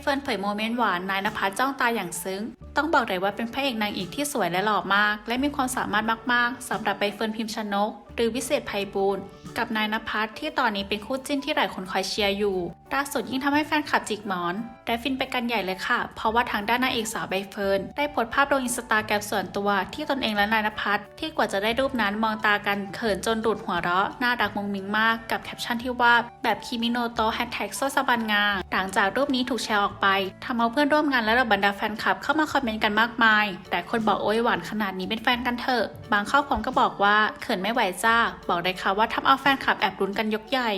เฟิร์นเผยโมเมนต์หวานนายนภัสจ้องตาอย่างซึ้ง ต้องบอกเลยว่าเป็นพระเอกนางเอกที่สวยและหล่อมาก และมีความสามารถมากๆสำหรับใบเฟิร์นพิมพ์ชนก หรือวิเศษไพบูล กับนายนภัสที่ตอนนี้เป็นคู่จิ้นที่หลายคนคอยเชียร์อยู่ล่าสุดยิ่งทำให้แฟนคลับจิกหมอนได้ฟินไปกันใหญ่เลยค่ะ เพราะว่าทางด้านนางเอกสาวใบเฟิร์นได้โพสต์ภาพลงอินสตาแกรมส่วนตัวที่ตนเองและนายนภัสที่กว่าจะได้รูปนั้นมองตากันเขินจนหลุดหัวเราะน่ารักมุงมิงมากกับแคปชั่นที่ว่าแบบคิมิโนโตะแฮชแท็กโซซาบันงาหลังจากรูปนี้ถูกแชร์ออกไปทำเอาเพื่อนร่วมงานและเหล่าบรรดาแฟนคลับเข้ามาคอมเมนต์กันมากมาย แต่คนบอกโอ้ยหวานขนาดนี้เป็นแฟนกันเถอะ บางข้อความก็บอกว่าเขินไม่ไหวจ้า บอกเลยค่ะว่าทำเอาแฟนคลับแอบลุ้นกันยกใหญ่